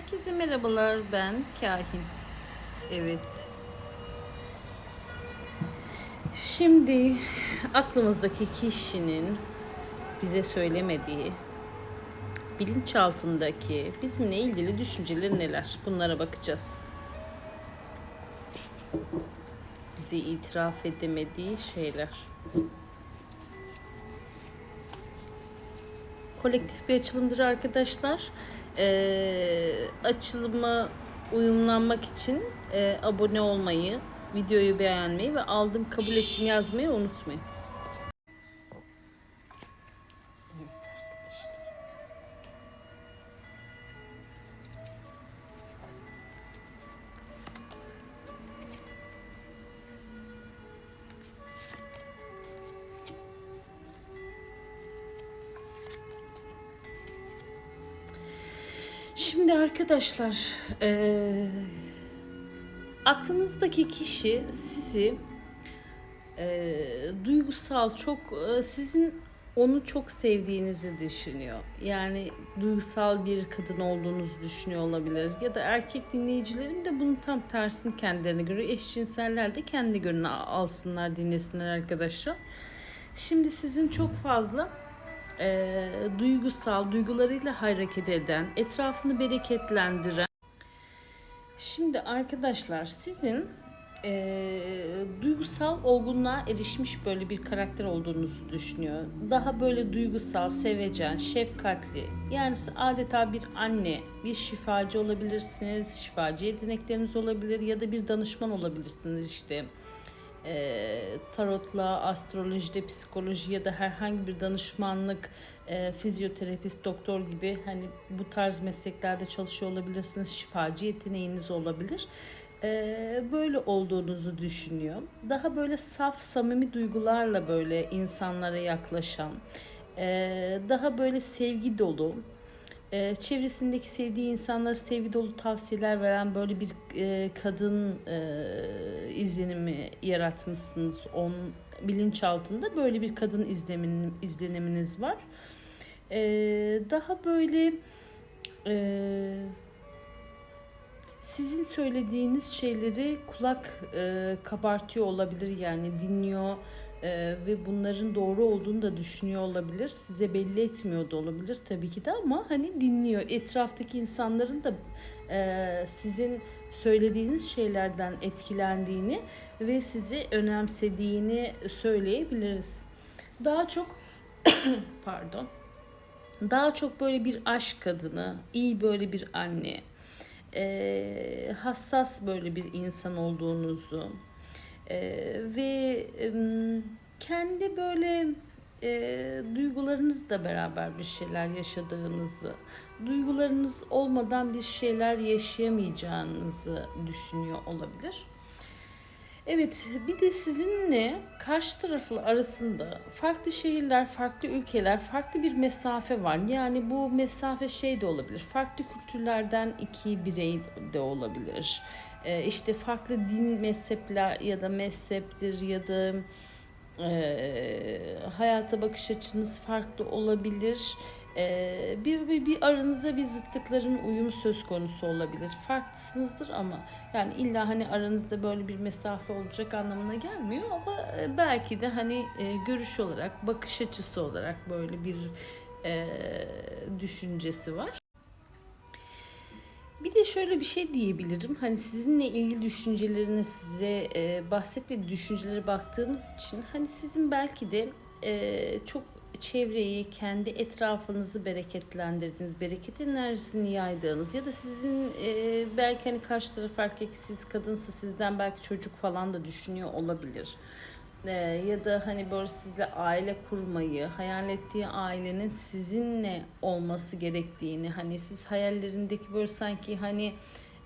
Herkese merhabalar ben Kahin. Evet. Şimdi aklımızdaki kişinin bize söylemediği bilinçaltındaki bizimle ilgili düşünceleri neler? Bunlara bakacağız. Bize itiraf edemediği şeyler. kolektif bir açılımdır arkadaşlar. Ee, açılıma uyumlanmak için e, abone olmayı, videoyu beğenmeyi ve aldım kabul ettim yazmayı unutmayın. Şimdi arkadaşlar, eee aklınızdaki kişi sizi eee, duygusal çok eee, sizin onu çok sevdiğinizi düşünüyor. Yani duygusal bir kadın olduğunuzu düşünüyor olabilir. Ya da erkek dinleyicilerim de bunun tam tersini kendilerine göre, eşcinseller de kendi gönlüne alsınlar, dinlesinler arkadaşlar. Şimdi sizin çok fazla e, duygusal, duygularıyla hareket eden, etrafını bereketlendiren. Şimdi arkadaşlar sizin e, duygusal olgunluğa erişmiş böyle bir karakter olduğunuzu düşünüyor. Daha böyle duygusal, sevecen, şefkatli. Yani adeta bir anne, bir şifacı olabilirsiniz. Şifacı yetenekleriniz olabilir ya da bir danışman olabilirsiniz işte e, tarotla, astrolojide, psikoloji ya da herhangi bir danışmanlık, e, fizyoterapist, doktor gibi hani bu tarz mesleklerde çalışıyor olabilirsiniz. Şifacı yeteneğiniz olabilir. E, böyle olduğunuzu düşünüyor. Daha böyle saf, samimi duygularla böyle insanlara yaklaşan, e, daha böyle sevgi dolu, e, çevresindeki sevdiği insanlara sevgi dolu tavsiyeler veren böyle bir e, kadın e, izlenimi yaratmışsınız. Onun bilinçaltında böyle bir kadın izlemin, izleniminiz var. E, daha böyle e, sizin söylediğiniz şeyleri kulak e, kabartıyor olabilir yani dinliyor ee, ve bunların doğru olduğunu da düşünüyor olabilir. Size belli etmiyor da olabilir tabii ki de ama hani dinliyor. Etraftaki insanların da e, sizin söylediğiniz şeylerden etkilendiğini ve sizi önemsediğini söyleyebiliriz. Daha çok pardon. Daha çok böyle bir aşk kadını, iyi böyle bir anne, e, hassas böyle bir insan olduğunuzu, ee, ve kendi böyle e, duygularınızla beraber bir şeyler yaşadığınızı, duygularınız olmadan bir şeyler yaşayamayacağınızı düşünüyor olabilir. Evet, bir de sizinle karşı tarafı arasında farklı şehirler, farklı ülkeler, farklı bir mesafe var. Yani bu mesafe şey de olabilir. Farklı kültürlerden iki birey de olabilir. Ee, işte farklı din mezhepler ya da mezheptir ya da e, hayata bakış açınız farklı olabilir. Ee, bir, bir, bir aranızda bir zıtlıkların uyumu söz konusu olabilir. Farklısınızdır ama yani illa hani aranızda böyle bir mesafe olacak anlamına gelmiyor ama e, belki de hani e, görüş olarak, bakış açısı olarak böyle bir e, düşüncesi var. Bir de şöyle bir şey diyebilirim. Hani sizinle ilgili düşüncelerini size e, bahset ve düşüncelere baktığımız için hani sizin belki de e, çok çevreyi, kendi etrafınızı bereketlendirdiğiniz, bereket enerjisini yaydığınız ya da sizin e, belki hani karşı taraf erkek siz kadınsa sizden belki çocuk falan da düşünüyor olabilir. E, ya da hani böyle sizle aile kurmayı, hayal ettiği ailenin sizinle olması gerektiğini, hani siz hayallerindeki böyle sanki hani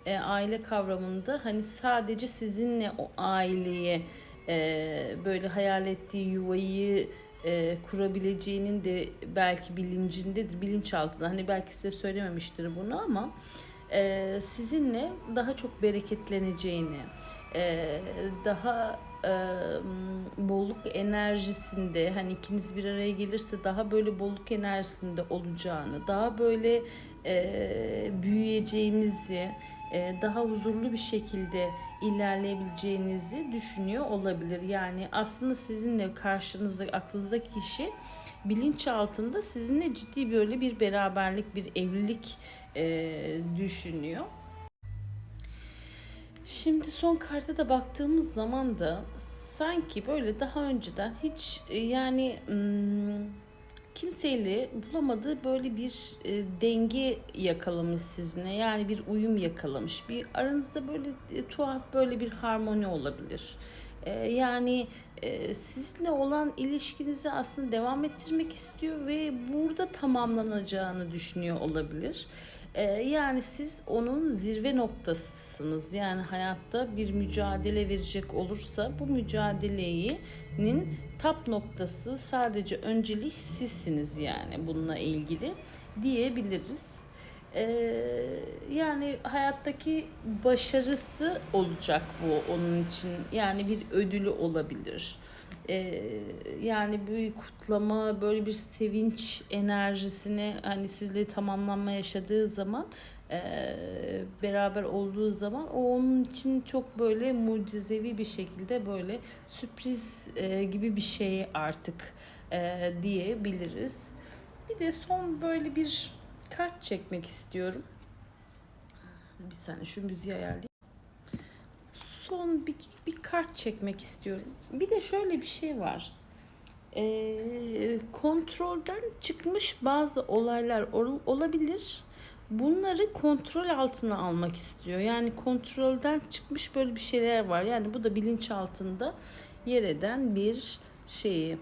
e, aile kavramında hani sadece sizinle o aileye e, böyle hayal ettiği yuvayı e, kurabileceğinin de belki bilincindedir, bilinçaltında. Hani belki size söylememiştir bunu ama e, sizinle daha çok bereketleneceğini, e, daha e, bolluk enerjisinde hani ikiniz bir araya gelirse daha böyle bolluk enerjisinde olacağını, daha böyle e, büyüye büyüyeceğinizi, e, daha huzurlu bir şekilde ilerleyebileceğinizi düşünüyor olabilir. Yani aslında sizinle karşınızda aklınızdaki kişi bilinç altında sizinle ciddi böyle bir beraberlik, bir evlilik e, düşünüyor. Şimdi son karta da baktığımız zaman da sanki böyle daha önceden hiç e, yani kimseyle bulamadığı böyle bir e, denge yakalamış sizinle. Yani bir uyum yakalamış. Bir aranızda böyle e, tuhaf böyle bir harmoni olabilir. Yani sizinle olan ilişkinizi aslında devam ettirmek istiyor ve burada tamamlanacağını düşünüyor olabilir. E, yani siz onun zirve noktasısınız. Yani hayatta bir mücadele verecek olursa bu mücadelenin tap noktası sadece önceliği sizsiniz yani bununla ilgili diyebiliriz. Ee, yani hayattaki başarısı olacak bu onun için. Yani bir ödülü olabilir. Ee, yani bir kutlama, böyle bir sevinç enerjisine hani sizle tamamlanma yaşadığı zaman e, beraber olduğu zaman o onun için çok böyle mucizevi bir şekilde böyle sürpriz e, gibi bir şey artık e, diyebiliriz. Bir de son böyle bir kart çekmek istiyorum. Bir saniye şu müziği ayarlayayım. Son bir, bir kart çekmek istiyorum. Bir de şöyle bir şey var. Ee, kontrolden çıkmış bazı olaylar ol- olabilir. Bunları kontrol altına almak istiyor. Yani kontrolden çıkmış böyle bir şeyler var. Yani bu da bilinç altında yer eden bir şeyi.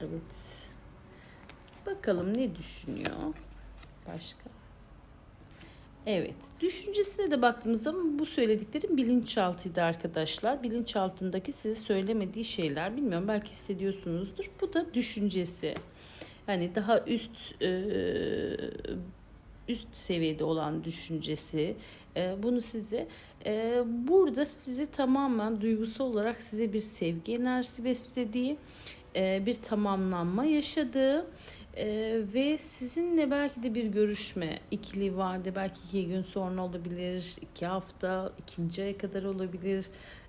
Evet. Bakalım ne düşünüyor? Başka? Evet. Düşüncesine de baktığımız zaman bu söylediklerim bilinçaltıydı arkadaşlar. Bilinçaltındaki size söylemediği şeyler bilmiyorum belki hissediyorsunuzdur. Bu da düşüncesi. Yani daha üst e, üst seviyede olan düşüncesi e, bunu size e, burada sizi tamamen duygusal olarak size bir sevgi enerjisi beslediği bir tamamlanma yaşadığı e, ve sizinle belki de bir görüşme ikili vade belki iki gün sonra olabilir iki hafta ikinci aya kadar olabilir.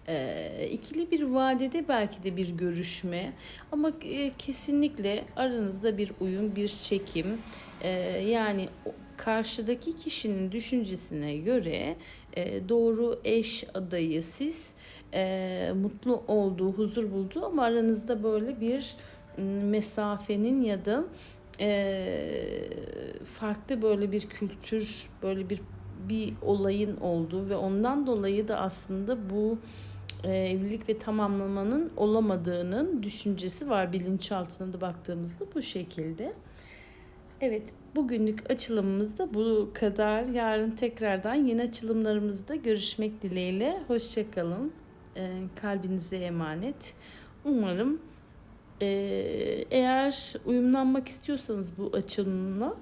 E, ikili bir vadede belki de bir görüşme. Ama e, kesinlikle aranızda bir uyum bir çekim. E, yani karşıdaki kişinin düşüncesine göre e, doğru eş adayı siz e, mutlu olduğu, huzur bulduğu ama aranızda böyle bir mesafenin ya da e, farklı böyle bir kültür, böyle bir bir olayın olduğu ve ondan dolayı da aslında bu e, evlilik ve tamamlamanın olamadığının düşüncesi var bilinçaltına da baktığımızda bu şekilde. Evet, bugünlük açılımımız da bu kadar. Yarın tekrardan yeni açılımlarımızda görüşmek dileğiyle. Hoşçakalın. E, kalbinize emanet. Umarım e, eğer uyumlanmak istiyorsanız bu açılımla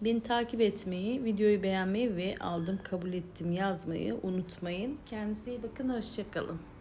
beni takip etmeyi, videoyu beğenmeyi ve aldım kabul ettim yazmayı unutmayın. Kendinize iyi bakın. Hoşçakalın.